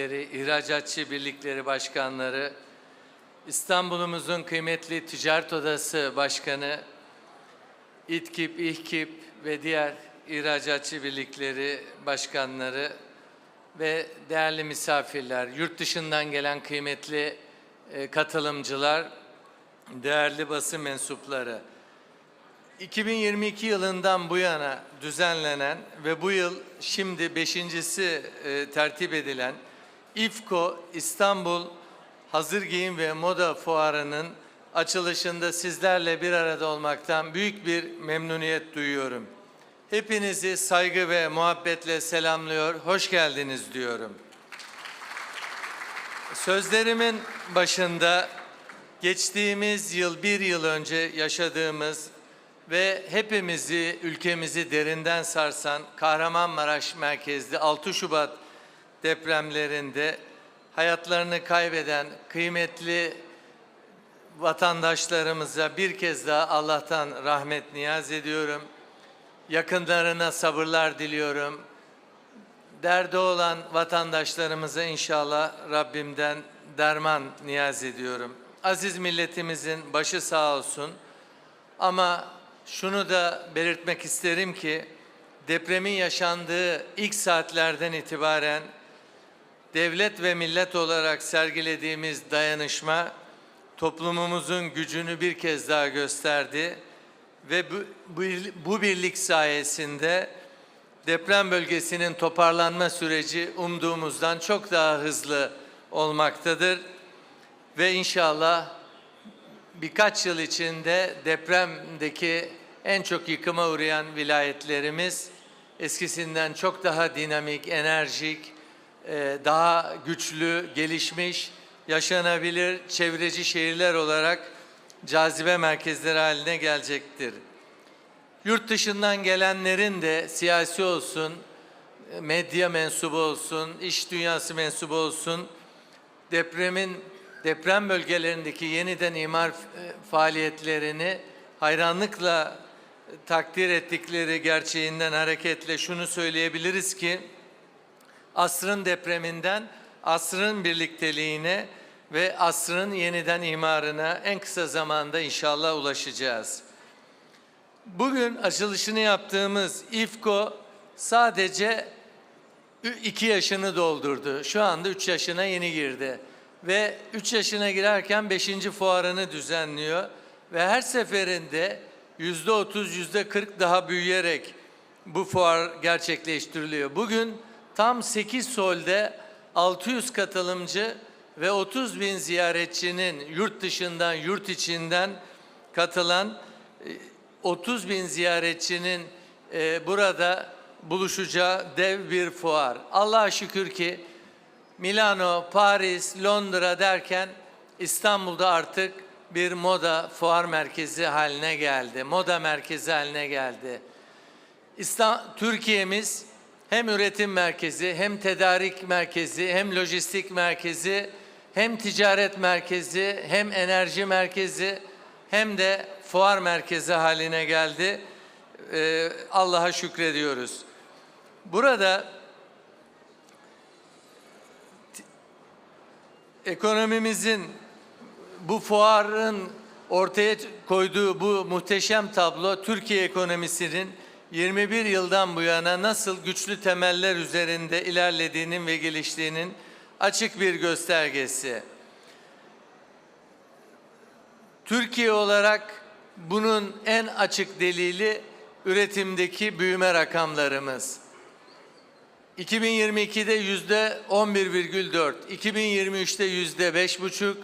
İhracatçı Birlikleri Başkanları, İstanbul'umuzun kıymetli Ticaret Odası Başkanı, İTKİP, İHKİP ve diğer İhracatçı Birlikleri Başkanları ve değerli misafirler, yurt dışından gelen kıymetli e, katılımcılar, değerli basın mensupları. 2022 yılından bu yana düzenlenen ve bu yıl şimdi beşincisi e, tertip edilen İFKO İstanbul Hazır Giyim ve Moda Fuarı'nın açılışında sizlerle bir arada olmaktan büyük bir memnuniyet duyuyorum. Hepinizi saygı ve muhabbetle selamlıyor, hoş geldiniz diyorum. Sözlerimin başında geçtiğimiz yıl bir yıl önce yaşadığımız ve hepimizi, ülkemizi derinden sarsan Kahramanmaraş merkezli 6 Şubat depremlerinde hayatlarını kaybeden kıymetli vatandaşlarımıza bir kez daha Allah'tan rahmet niyaz ediyorum. Yakınlarına sabırlar diliyorum. Derdi olan vatandaşlarımıza inşallah Rabbimden derman niyaz ediyorum. Aziz milletimizin başı sağ olsun. Ama şunu da belirtmek isterim ki depremin yaşandığı ilk saatlerden itibaren devlet ve millet olarak sergilediğimiz dayanışma toplumumuzun gücünü bir kez daha gösterdi ve bu, bu, bu birlik sayesinde deprem bölgesinin toparlanma süreci umduğumuzdan çok daha hızlı olmaktadır ve inşallah birkaç yıl içinde depremdeki en çok yıkıma uğrayan vilayetlerimiz eskisinden çok daha dinamik, enerjik, daha güçlü, gelişmiş, yaşanabilir çevreci şehirler olarak cazibe merkezleri haline gelecektir. Yurt dışından gelenlerin de siyasi olsun, medya mensubu olsun, iş dünyası mensubu olsun, depremin deprem bölgelerindeki yeniden imar e, faaliyetlerini hayranlıkla takdir ettikleri gerçeğinden hareketle şunu söyleyebiliriz ki asrın depreminden asrın birlikteliğine ve asrın yeniden imarına en kısa zamanda inşallah ulaşacağız. Bugün açılışını yaptığımız İFKO sadece 2 yaşını doldurdu. Şu anda 3 yaşına yeni girdi. Ve 3 yaşına girerken 5. fuarını düzenliyor. Ve her seferinde %30, %40 daha büyüyerek bu fuar gerçekleştiriliyor. Bugün tam 8 solde 600 katılımcı ve 30 bin ziyaretçinin yurt dışından, yurt içinden katılan 30 bin ziyaretçinin e, burada buluşacağı dev bir fuar. Allah'a şükür ki Milano, Paris, Londra derken İstanbul'da artık bir moda fuar merkezi haline geldi. Moda merkezi haline geldi. İslam, Türkiye'miz hem üretim merkezi, hem tedarik merkezi, hem lojistik merkezi, hem ticaret merkezi, hem enerji merkezi, hem de fuar merkezi haline geldi. Ee, Allah'a şükrediyoruz. Burada ekonomimizin bu fuarın ortaya koyduğu bu muhteşem tablo Türkiye ekonomisinin 21 yıldan bu yana nasıl güçlü temeller üzerinde ilerlediğinin ve geliştiğinin açık bir göstergesi. Türkiye olarak bunun en açık delili üretimdeki büyüme rakamlarımız. 2022'de yüzde 11,4, 2023'te yüzde 5,5,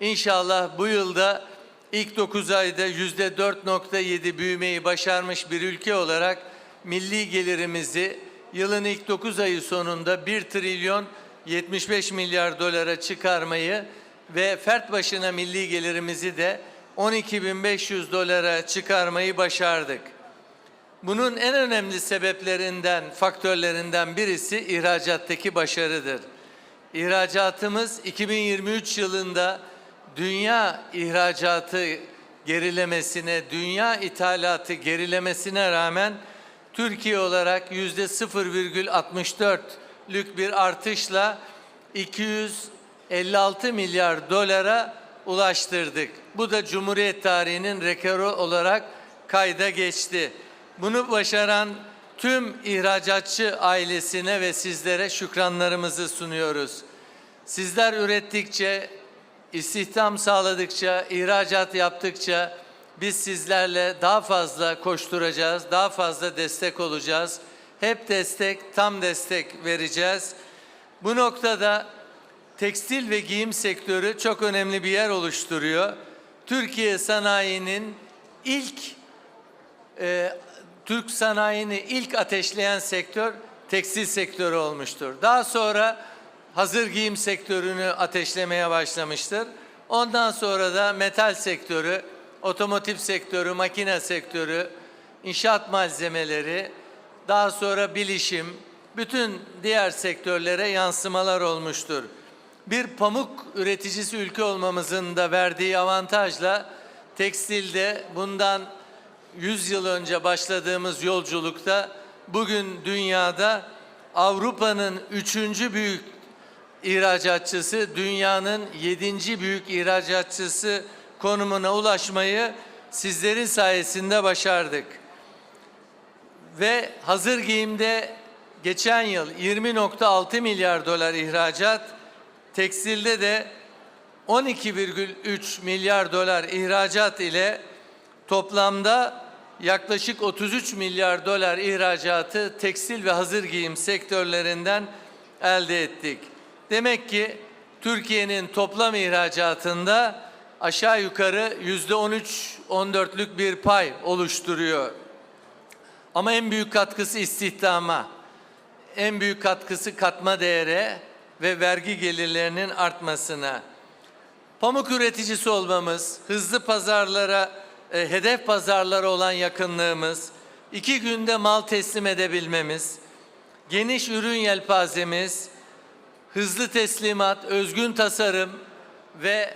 İnşallah bu yılda ilk 9 ayda yüzde 4.7 büyümeyi başarmış bir ülke olarak milli gelirimizi yılın ilk 9 ayı sonunda 1 trilyon 75 milyar dolara çıkarmayı ve fert başına milli gelirimizi de 12.500 dolara çıkarmayı başardık. Bunun en önemli sebeplerinden, faktörlerinden birisi ihracattaki başarıdır. İhracatımız 2023 yılında dünya ihracatı gerilemesine, dünya ithalatı gerilemesine rağmen Türkiye olarak yüzde 0,64'lük bir artışla 256 milyar dolara ulaştırdık. Bu da Cumhuriyet tarihinin rekoru olarak kayda geçti. Bunu başaran tüm ihracatçı ailesine ve sizlere şükranlarımızı sunuyoruz. Sizler ürettikçe, istihdam sağladıkça, ihracat yaptıkça biz sizlerle daha fazla koşturacağız, daha fazla destek olacağız. Hep destek, tam destek vereceğiz. Bu noktada tekstil ve giyim sektörü çok önemli bir yer oluşturuyor. Türkiye sanayinin ilk e, Türk sanayini ilk ateşleyen sektör tekstil sektörü olmuştur. Daha sonra hazır giyim sektörünü ateşlemeye başlamıştır. Ondan sonra da metal sektörü, otomotiv sektörü, makine sektörü, inşaat malzemeleri, daha sonra bilişim, bütün diğer sektörlere yansımalar olmuştur. Bir pamuk üreticisi ülke olmamızın da verdiği avantajla tekstilde bundan 100 yıl önce başladığımız yolculukta bugün dünyada Avrupa'nın üçüncü büyük ihracatçısı, dünyanın yedinci büyük ihracatçısı konumuna ulaşmayı sizlerin sayesinde başardık. Ve hazır giyimde geçen yıl 20.6 milyar dolar ihracat, tekstilde de 12,3 milyar dolar ihracat ile toplamda yaklaşık 33 milyar dolar ihracatı tekstil ve hazır giyim sektörlerinden elde ettik. Demek ki Türkiye'nin toplam ihracatında aşağı yukarı yüzde 13-14'lük bir pay oluşturuyor. Ama en büyük katkısı istihdama, en büyük katkısı katma değere ve vergi gelirlerinin artmasına. Pamuk üreticisi olmamız, hızlı pazarlara, e, hedef pazarlara olan yakınlığımız, iki günde mal teslim edebilmemiz, geniş ürün yelpazemiz, hızlı teslimat, özgün tasarım ve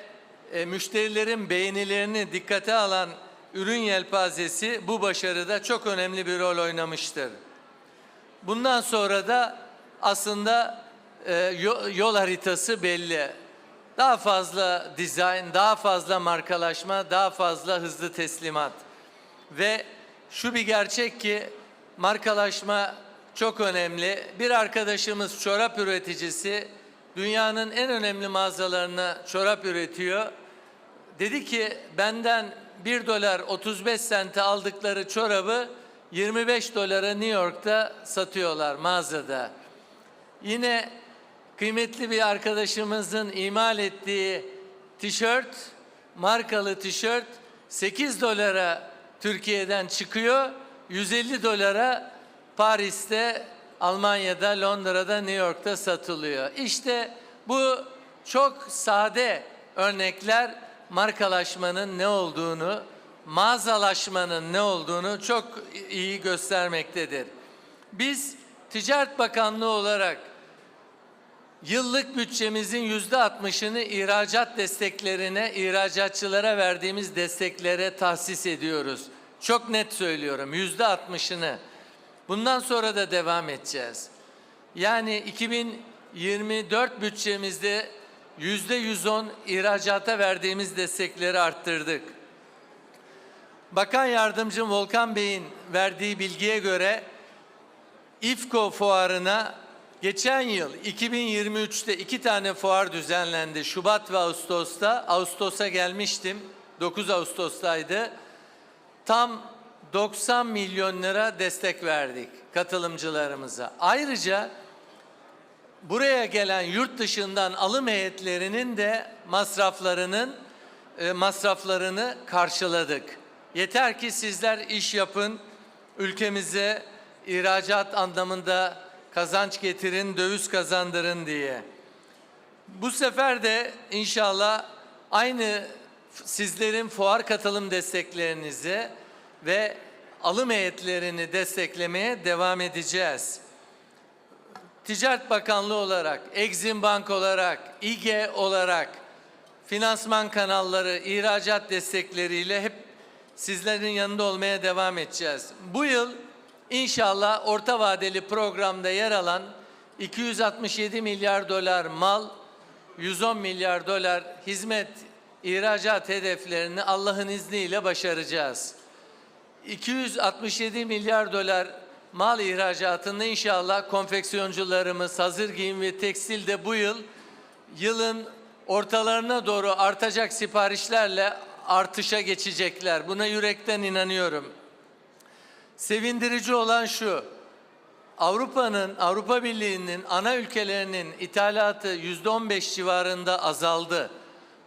e, müşterilerin beğenilerini dikkate alan ürün yelpazesi bu başarıda çok önemli bir rol oynamıştır. Bundan sonra da aslında e, yo- yol haritası belli. Daha fazla dizayn, daha fazla markalaşma, daha fazla hızlı teslimat. Ve şu bir gerçek ki markalaşma çok önemli. Bir arkadaşımız çorap üreticisi dünyanın en önemli mağazalarına çorap üretiyor. Dedi ki benden 1 dolar 35 sente aldıkları çorabı 25 dolara New York'ta satıyorlar mağazada. Yine kıymetli bir arkadaşımızın imal ettiği tişört, markalı tişört 8 dolara Türkiye'den çıkıyor, 150 dolara Paris'te, Almanya'da, Londra'da, New York'ta satılıyor. İşte bu çok sade örnekler markalaşmanın ne olduğunu, mağazalaşmanın ne olduğunu çok iyi göstermektedir. Biz Ticaret Bakanlığı olarak yıllık bütçemizin yüzde altmışını ihracat desteklerine, ihracatçılara verdiğimiz desteklere tahsis ediyoruz. Çok net söylüyorum, yüzde altmışını. Bundan sonra da devam edeceğiz. Yani 2024 bütçemizde yüzde 110 ihracata verdiğimiz destekleri arttırdık. Bakan Yardımcım Volkan Bey'in verdiği bilgiye göre İFKO fuarına geçen yıl 2023'te iki tane fuar düzenlendi. Şubat ve Ağustos'ta. Ağustos'a gelmiştim. 9 Ağustos'taydı. Tam 90 milyon lira destek verdik katılımcılarımıza. Ayrıca buraya gelen yurt dışından alım heyetlerinin de masraflarının e, masraflarını karşıladık. Yeter ki sizler iş yapın, ülkemize ihracat anlamında kazanç getirin, döviz kazandırın diye. Bu sefer de inşallah aynı sizlerin fuar katılım desteklerinizi ve alım heyetlerini desteklemeye devam edeceğiz. Ticaret Bakanlığı olarak, Exim Bank olarak, İGE olarak finansman kanalları, ihracat destekleriyle hep sizlerin yanında olmaya devam edeceğiz. Bu yıl inşallah orta vadeli programda yer alan 267 milyar dolar mal, 110 milyar dolar hizmet ihracat hedeflerini Allah'ın izniyle başaracağız. 267 milyar dolar mal ihracatında inşallah konfeksiyoncularımız, hazır giyim ve tekstil de bu yıl yılın ortalarına doğru artacak siparişlerle artışa geçecekler. Buna yürekten inanıyorum. Sevindirici olan şu. Avrupa'nın, Avrupa Birliği'nin ana ülkelerinin ithalatı yüzde 15 civarında azaldı.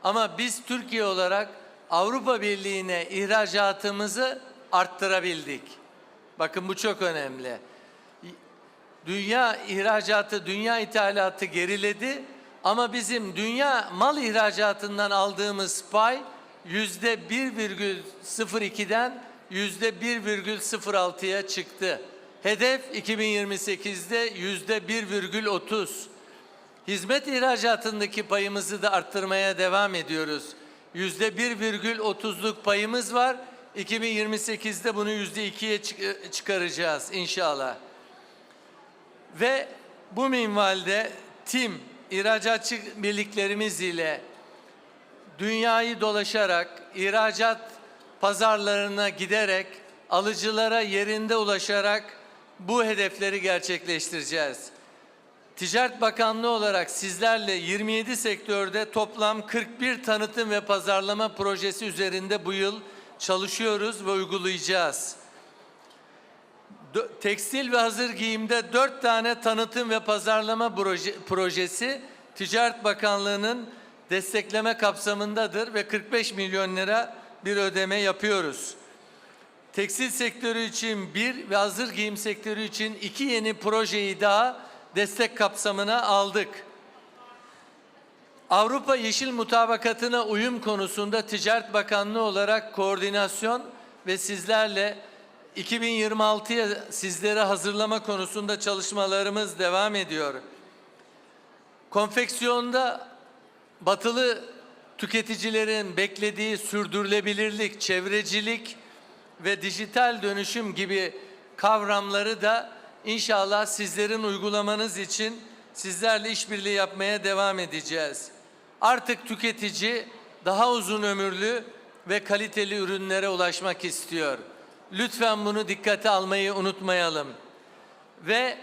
Ama biz Türkiye olarak Avrupa Birliği'ne ihracatımızı arttırabildik. Bakın bu çok önemli. Dünya ihracatı, dünya ithalatı geriledi ama bizim dünya mal ihracatından aldığımız pay yüzde 1,02'den yüzde 1,06'ya çıktı. Hedef 2028'de yüzde 1,30. Hizmet ihracatındaki payımızı da arttırmaya devam ediyoruz. Yüzde 1,30'luk payımız var. 2028'de bunu yüzde 2'ye çıkaracağız inşallah. Ve bu minvalde TİM ihracatçı birliklerimiz ile dünyayı dolaşarak, ihracat pazarlarına giderek, alıcılara yerinde ulaşarak bu hedefleri gerçekleştireceğiz. Ticaret Bakanlığı olarak sizlerle 27 sektörde toplam 41 tanıtım ve pazarlama projesi üzerinde bu yıl çalışıyoruz ve uygulayacağız. Tekstil ve hazır giyimde 4 tane tanıtım ve pazarlama proje- projesi Ticaret Bakanlığı'nın destekleme kapsamındadır ve 45 milyon lira bir ödeme yapıyoruz. Tekstil sektörü için bir ve hazır giyim sektörü için iki yeni projeyi daha destek kapsamına aldık. Avrupa Yeşil Mutabakatı'na uyum konusunda Ticaret Bakanlığı olarak koordinasyon ve sizlerle 2026'ya sizlere hazırlama konusunda çalışmalarımız devam ediyor. Konfeksiyonda batılı tüketicilerin beklediği sürdürülebilirlik, çevrecilik ve dijital dönüşüm gibi kavramları da inşallah sizlerin uygulamanız için sizlerle işbirliği yapmaya devam edeceğiz. Artık tüketici daha uzun ömürlü ve kaliteli ürünlere ulaşmak istiyor. Lütfen bunu dikkate almayı unutmayalım. Ve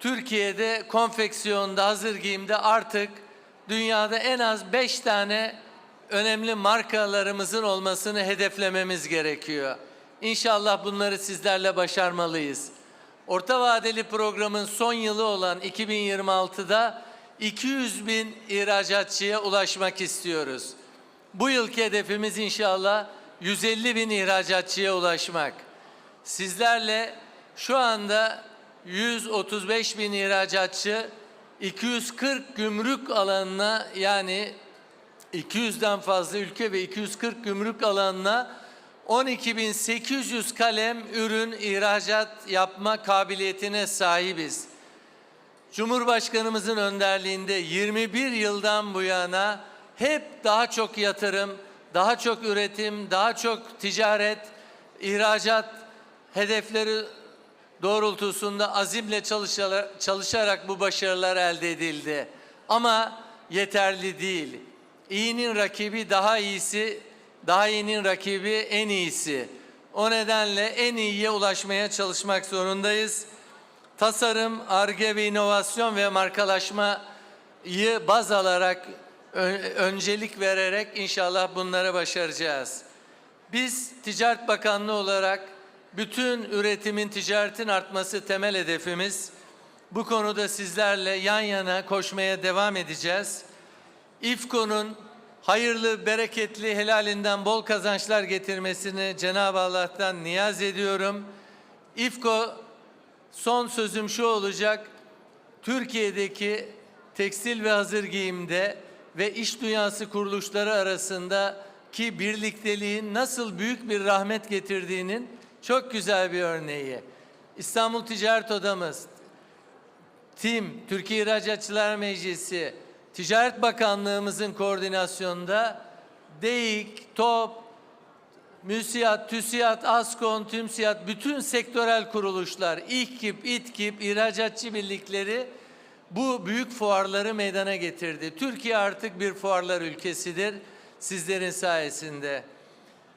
Türkiye'de konfeksiyonda, hazır giyimde artık dünyada en az beş tane önemli markalarımızın olmasını hedeflememiz gerekiyor. İnşallah bunları sizlerle başarmalıyız. Orta vadeli programın son yılı olan 2026'da 200 bin ihracatçıya ulaşmak istiyoruz. Bu yılki hedefimiz inşallah 150 bin ihracatçıya ulaşmak. Sizlerle şu anda 135 bin ihracatçı 240 gümrük alanına yani 200'den fazla ülke ve 240 gümrük alanına 12.800 kalem ürün ihracat yapma kabiliyetine sahibiz. Cumhurbaşkanımızın önderliğinde 21 yıldan bu yana hep daha çok yatırım, daha çok üretim, daha çok ticaret, ihracat hedefleri doğrultusunda azimle çalışarak, bu başarılar elde edildi. Ama yeterli değil. İyinin rakibi daha iyisi, daha iyinin rakibi en iyisi. O nedenle en iyiye ulaşmaya çalışmak zorundayız. Tasarım, arge ve inovasyon ve markalaşmayı baz alarak, öncelik vererek inşallah bunları başaracağız. Biz Ticaret Bakanlığı olarak bütün üretimin, ticaretin artması temel hedefimiz. Bu konuda sizlerle yan yana koşmaya devam edeceğiz. İFKO'nun hayırlı, bereketli, helalinden bol kazançlar getirmesini Cenab-ı Allah'tan niyaz ediyorum. İFKO son sözüm şu olacak. Türkiye'deki tekstil ve hazır giyimde ve iş dünyası kuruluşları arasındaki birlikteliğin nasıl büyük bir rahmet getirdiğinin çok güzel bir örneği. İstanbul Ticaret Odamız, TİM, Türkiye İhracatçılar Meclisi, Ticaret Bakanlığımızın koordinasyonunda DEİK, TOP, MÜSİAD, TÜSİAD, ASKON, TÜMSİAD, bütün sektörel kuruluşlar, İHKİP, İTKİP, ihracatçı birlikleri bu büyük fuarları meydana getirdi. Türkiye artık bir fuarlar ülkesidir sizlerin sayesinde.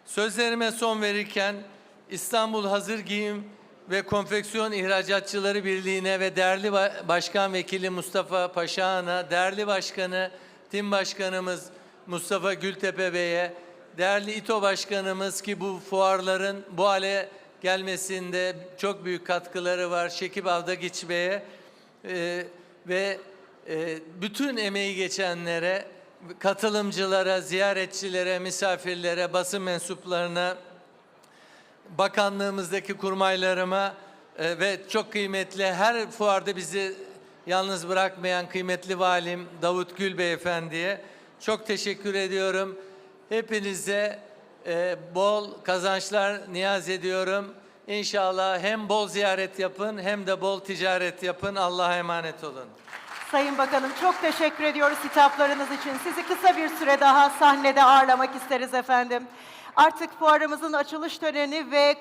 Sözlerime son verirken İstanbul Hazır Giyim ve Konfeksiyon İhracatçıları Birliği'ne ve değerli ba- Başkan Vekili Mustafa Paşahan'a, değerli Başkanı, Tim Başkanımız Mustafa Gültepe Bey'e, değerli İTO Başkanımız ki bu fuarların bu hale gelmesinde çok büyük katkıları var. Şekip Avdagiç Bey'e e, ve e, bütün emeği geçenlere, katılımcılara, ziyaretçilere, misafirlere, basın mensuplarına, bakanlığımızdaki kurmaylarıma e, ve çok kıymetli her fuarda bizi yalnız bırakmayan kıymetli valim Davut Gül Beyefendi'ye çok teşekkür ediyorum. Hepinize e, bol kazançlar niyaz ediyorum. İnşallah hem bol ziyaret yapın hem de bol ticaret yapın. Allah'a emanet olun. Sayın Bakanım çok teşekkür ediyoruz hitaplarınız için. Sizi kısa bir süre daha sahnede ağırlamak isteriz efendim. Artık fuarımızın açılış töreni ve